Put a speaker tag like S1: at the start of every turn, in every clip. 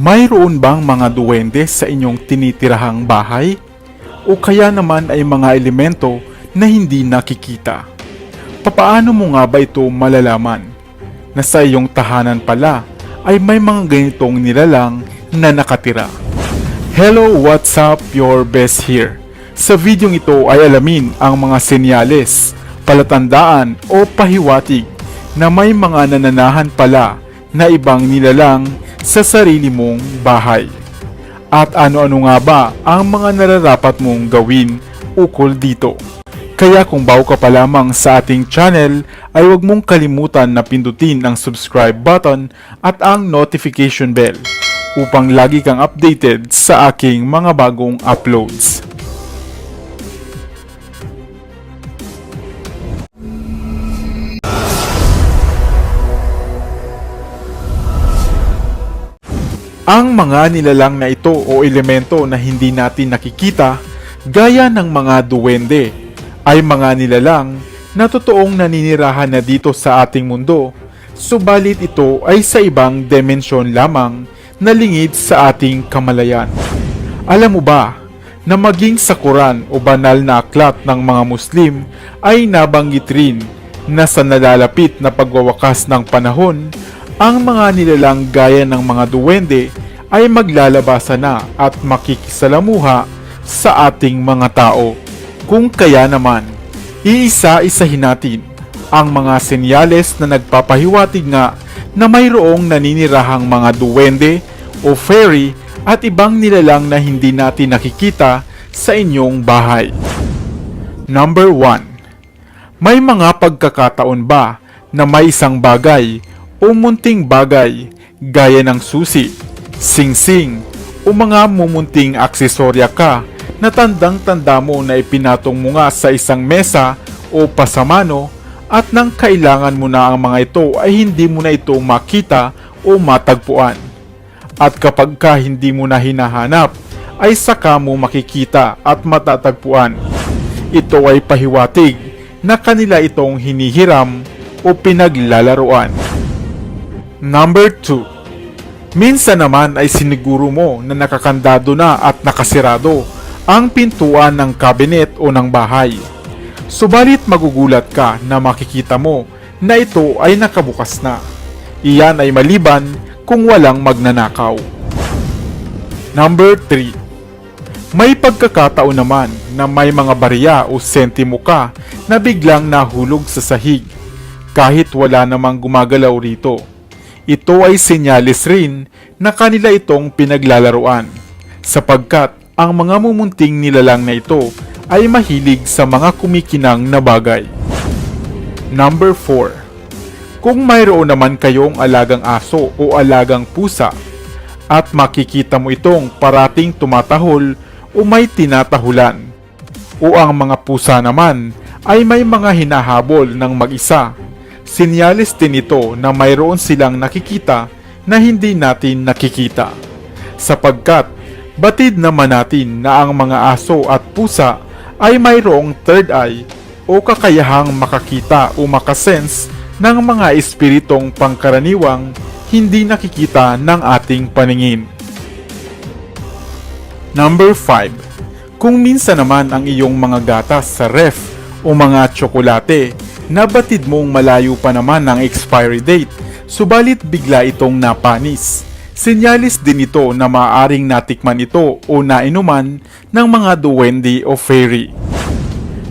S1: Mayroon bang mga duwende sa inyong tinitirahang bahay? O kaya naman ay mga elemento na hindi nakikita? Papaano mo nga ba ito malalaman? Na sa iyong tahanan pala ay may mga ganitong nilalang na nakatira. Hello, what's up? Your best here. Sa videong ito ay alamin ang mga senyales, palatandaan o pahiwatig na may mga nananahan pala na ibang nilalang sa sarili mong bahay. At ano-ano nga ba ang mga nararapat mong gawin ukol dito? Kaya kung bago ka pa lamang sa ating channel ay huwag mong kalimutan na pindutin ang subscribe button at ang notification bell upang lagi kang updated sa aking mga bagong uploads. Ang mga nilalang na ito o elemento na hindi natin nakikita gaya ng mga duwende ay mga nilalang na totoong naninirahan na dito sa ating mundo subalit ito ay sa ibang dimensyon lamang na lingid sa ating kamalayan. Alam mo ba na maging sa Quran o banal na aklat ng mga Muslim ay nabanggit rin na sa nalalapit na pagwawakas ng panahon ang mga nilalang gaya ng mga duwende ay maglalabasa na at makikisalamuha sa ating mga tao. Kung kaya naman, iisa-isahin natin ang mga senyales na nagpapahiwatig nga na mayroong naninirahang mga duwende o fairy at ibang nilalang na hindi natin nakikita sa inyong bahay. Number 1. May mga pagkakataon ba na may isang bagay o munting bagay gaya ng susi, singsing o mga mumunting aksesorya ka na tandang-tanda mo na ipinatong mo nga sa isang mesa o pasamano at nang kailangan mo na ang mga ito ay hindi mo na ito makita o matagpuan. At kapag ka hindi mo na hinahanap, ay saka mo makikita at matatagpuan. Ito ay pahiwatig na kanila itong hinihiram o pinaglalaroan. Number 2. Minsan naman ay siniguro mo na nakakandado na at nakasirado ang pintuan ng kabinet o ng bahay. Subalit magugulat ka na makikita mo na ito ay nakabukas na. Iyan ay maliban kung walang magnanakaw. Number 3. May pagkakataon naman na may mga barya o sentimo ka na biglang nahulog sa sahig kahit wala namang gumagalaw rito. Ito ay senyalis rin na kanila itong pinaglalaruan sapagkat ang mga mumunting nilalang na ito ay mahilig sa mga kumikinang na bagay. Number 4. Kung mayroon naman kayong alagang aso o alagang pusa at makikita mo itong parating tumatahol o may tinatahulan o ang mga pusa naman ay may mga hinahabol ng mag-isa Sinyalis din ito na mayroon silang nakikita na hindi natin nakikita. Sapagkat batid naman natin na ang mga aso at pusa ay mayroong third eye o kakayahang makakita o makasense ng mga espiritong pangkaraniwang hindi nakikita ng ating paningin. Number 5. Kung minsan naman ang iyong mga gatas sa ref o mga tsokolate nabatid mong malayo pa naman ang expiry date, subalit bigla itong napanis. Senyalis din ito na maaaring natikman ito o nainuman ng mga duwende o fairy.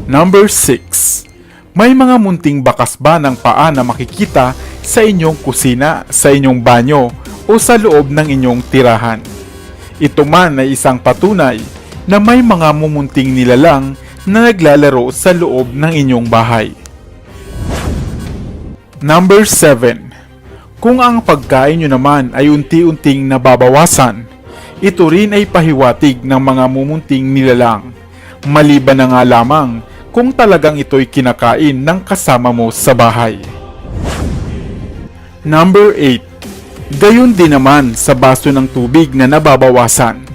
S1: Number 6. May mga munting bakas ba ng paa na makikita sa inyong kusina, sa inyong banyo o sa loob ng inyong tirahan. Ito man ay isang patunay na may mga mumunting nilalang na naglalaro sa loob ng inyong bahay. Number 7. Kung ang pagkain nyo naman ay unti-unting nababawasan, ito rin ay pahiwatig ng mga mumunting nilalang. Maliban na nga lamang kung talagang ito'y kinakain ng kasama mo sa bahay. Number 8. Gayon din naman sa baso ng tubig na nababawasan.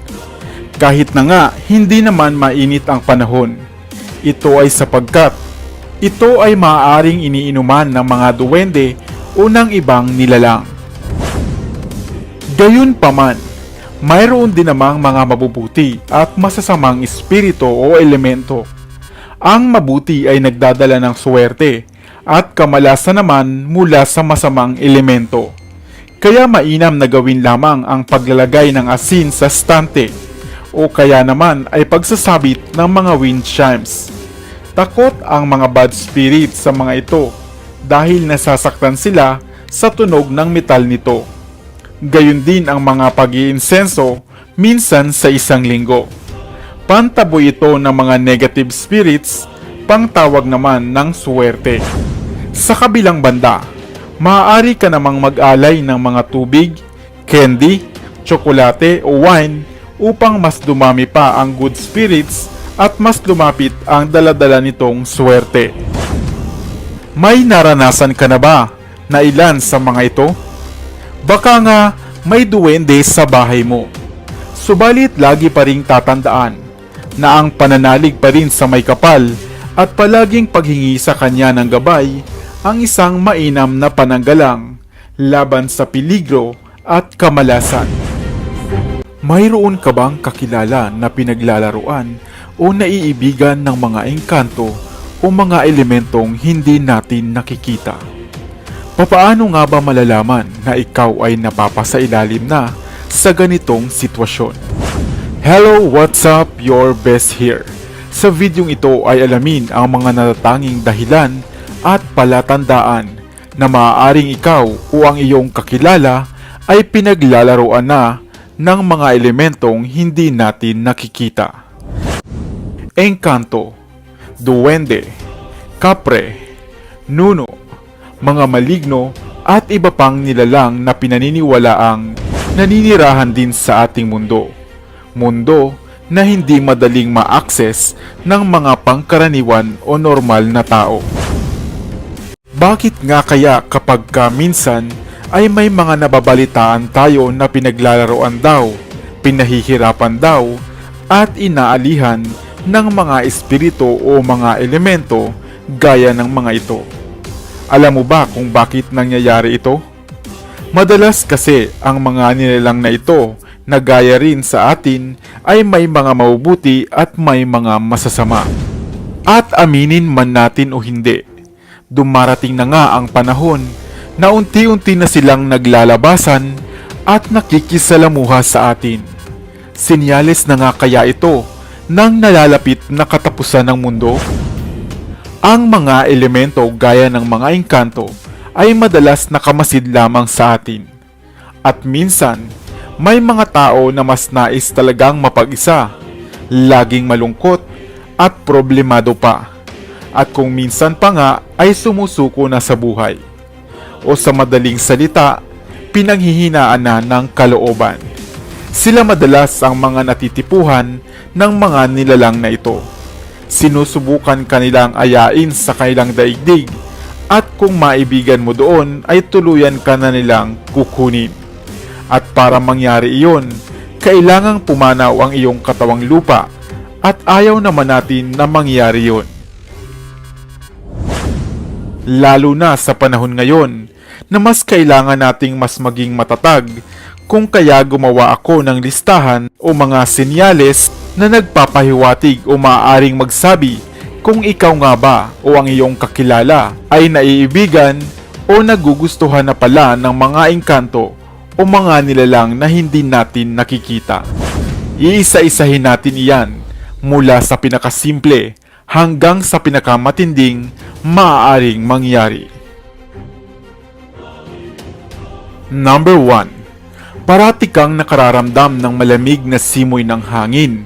S1: Kahit na nga hindi naman mainit ang panahon, ito ay sapagkat ito ay maaaring iniinuman ng mga duwende o ng ibang nilalang. Gayunpaman, mayroon din namang mga mabubuti at masasamang espiritu o elemento. Ang mabuti ay nagdadala ng swerte at kamalasan naman mula sa masamang elemento. Kaya mainam na gawin lamang ang paglalagay ng asin sa stante o kaya naman ay pagsasabit ng mga wind chimes. Takot ang mga bad spirit sa mga ito dahil nasasaktan sila sa tunog ng metal nito. Gayun din ang mga pag-iinsenso minsan sa isang linggo. Pantaboy ito ng mga negative spirits, pangtawag naman ng swerte. Sa kabilang banda, maaari ka namang mag-alay ng mga tubig, candy, tsokolate o wine upang mas dumami pa ang good spirits at mas lumapit ang daladala nitong swerte. May naranasan ka na ba na ilan sa mga ito? Baka nga may duwende sa bahay mo. Subalit lagi pa ring tatandaan na ang pananalig pa rin sa may kapal at palaging paghingi sa kanya ng gabay ang isang mainam na pananggalang laban sa peligro at kamalasan. Mayroon ka bang kakilala na pinaglalaruan o naiibigan ng mga engkanto o mga elementong hindi natin nakikita? Papaano nga ba malalaman na ikaw ay napapasailalim na sa ganitong sitwasyon? Hello, what's up? Your best here. Sa videong ito ay alamin ang mga natatanging dahilan at palatandaan na maaaring ikaw o ang iyong kakilala ay pinaglalaroan na ng mga elementong hindi natin nakikita. Engkanto, duwende, kapre, nuno, mga maligno at iba pang nilalang na pinaniniwalaang naninirahan din sa ating mundo. Mundo na hindi madaling ma-access ng mga pangkaraniwan o normal na tao. Bakit nga kaya kapag ka minsan ay may mga nababalitaan tayo na pinaglalaroan daw, pinahihirapan daw, at inaalihan ng mga espiritu o mga elemento gaya ng mga ito? Alam mo ba kung bakit nangyayari ito? Madalas kasi ang mga nilalang na ito na gaya rin sa atin ay may mga mabubuti at may mga masasama. At aminin man natin o hindi, dumarating na nga ang panahon na unti-unti na silang naglalabasan at nakikisalamuha sa atin. Sinyales na nga kaya ito ng nalalapit na katapusan ng mundo? Ang mga elemento gaya ng mga engkanto ay madalas nakamasid lamang sa atin. At minsan, may mga tao na mas nais talagang mapag-isa, laging malungkot at problemado pa. At kung minsan pa nga ay sumusuko na sa buhay. O sa madaling salita, pinanghihinaan na ng kalooban. Sila madalas ang mga natitipuhan ng mga nilalang na ito. Sinusubukan kanilang ayain sa kanilang daigdig at kung maibigan mo doon ay tuluyan ka na nilang kukunin. At para mangyari iyon, kailangang pumanaw ang iyong katawang lupa at ayaw naman natin na mangyari yon. Lalo na sa panahon ngayon na mas kailangan nating mas maging matatag kung kaya gumawa ako ng listahan o mga senyales na nagpapahiwatig o maaaring magsabi kung ikaw nga ba o ang iyong kakilala ay naiibigan o nagugustuhan na pala ng mga engkanto o mga nilalang na hindi natin nakikita. Iisa-isahin natin iyan mula sa pinakasimple hanggang sa pinakamatinding maaaring mangyari. Number 1. Parati kang nakararamdam ng malamig na simoy ng hangin.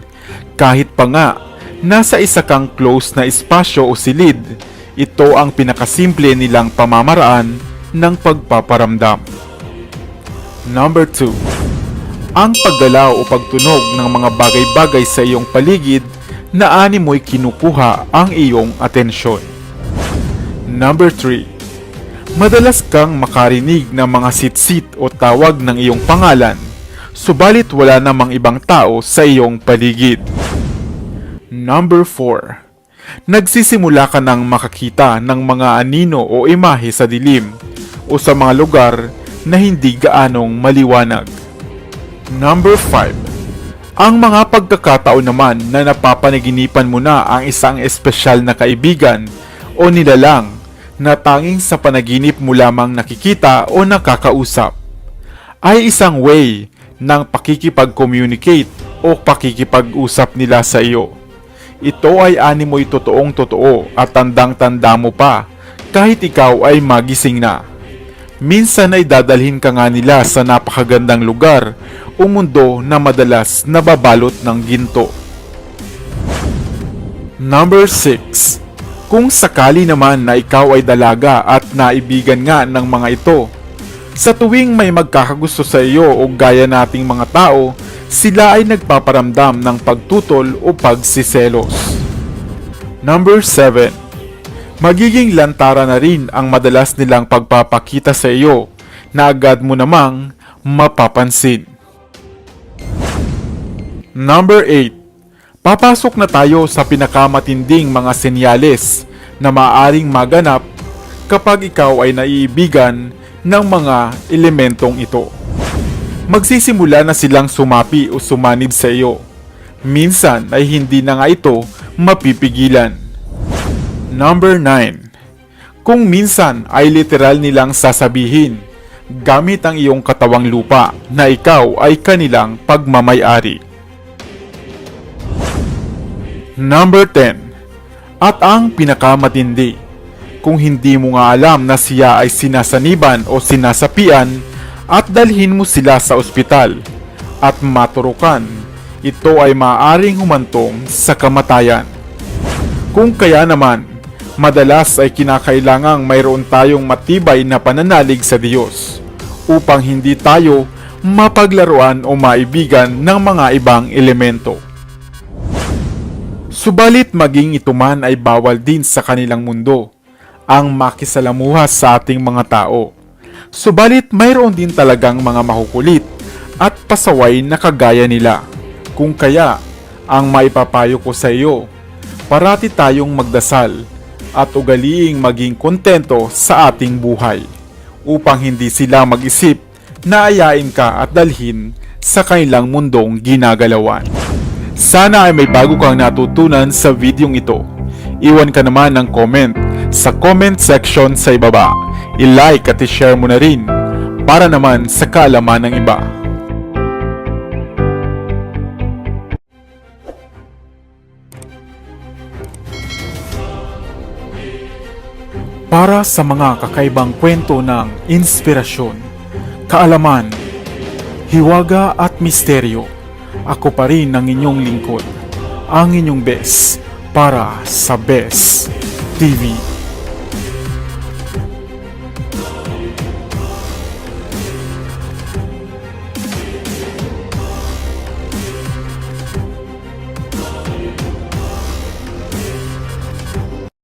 S1: Kahit pa nga, nasa isa kang close na espasyo o silid, ito ang pinakasimple nilang pamamaraan ng pagpaparamdam. Number 2. Ang paggalaw o pagtunog ng mga bagay-bagay sa iyong paligid na ani mo'y kinukuha ang iyong atensyon. Number 3. Madalas kang makarinig ng mga sit-sit o tawag ng iyong pangalan, subalit wala namang ibang tao sa iyong paligid. Number 4. Nagsisimula ka ng makakita ng mga anino o imahe sa dilim o sa mga lugar na hindi gaanong maliwanag. Number 5. Ang mga pagkakataon naman na napapanaginipan mo na ang isang espesyal na kaibigan o nilalang na tanging sa panaginip mo lamang nakikita o nakakausap ay isang way ng pakikipag-communicate o pakikipag-usap nila sa iyo. Ito ay animoy totoong totoo at tandang-tanda mo pa kahit ikaw ay magising na. Minsan ay dadalhin ka nga nila sa napakagandang lugar o mundo na madalas nababalot ng ginto. Number 6. Kung sakali naman na ikaw ay dalaga at naibigan nga ng mga ito, sa tuwing may magkakagusto sa iyo o gaya nating mga tao, sila ay nagpaparamdam ng pagtutol o pagsiselos. Number 7. Magiging lantara na rin ang madalas nilang pagpapakita sa iyo na agad mo namang mapapansin. Number 8. Papasok na tayo sa pinakamatinding mga senyales na maaring maganap kapag ikaw ay naiibigan ng mga elementong ito. Magsisimula na silang sumapi o sumanib sa iyo. Minsan ay hindi na nga ito mapipigilan. Number 9. Kung minsan ay literal nilang sasabihin gamit ang iyong katawang lupa na ikaw ay kanilang pagmamayari. Number 10. At ang pinakamatindi, kung hindi mo nga alam na siya ay sinasaniban o sinasapian at dalhin mo sila sa ospital at maturukan, ito ay maaring humantong sa kamatayan. Kung kaya naman, madalas ay kinakailangang mayroon tayong matibay na pananalig sa Diyos upang hindi tayo mapaglaruan o maibigan ng mga ibang elemento. Subalit maging ito man ay bawal din sa kanilang mundo, ang makisalamuha sa ating mga tao. Subalit mayroon din talagang mga makukulit at pasaway na kagaya nila. Kung kaya, ang maipapayo ko sa iyo, parati tayong magdasal at ugaliing maging kontento sa ating buhay upang hindi sila mag-isip na ayain ka at dalhin sa kanilang mundong ginagalawan. Sana ay may bago kang natutunan sa videong ito. Iwan ka naman ng comment sa comment section sa ibaba. I-like at i-share mo na rin para naman sa kaalaman ng iba. Para sa mga kakaibang kwento ng inspirasyon, kaalaman, hiwaga at misteryo, ako pa rin ang inyong lingkod, ang inyong best para sa Best TV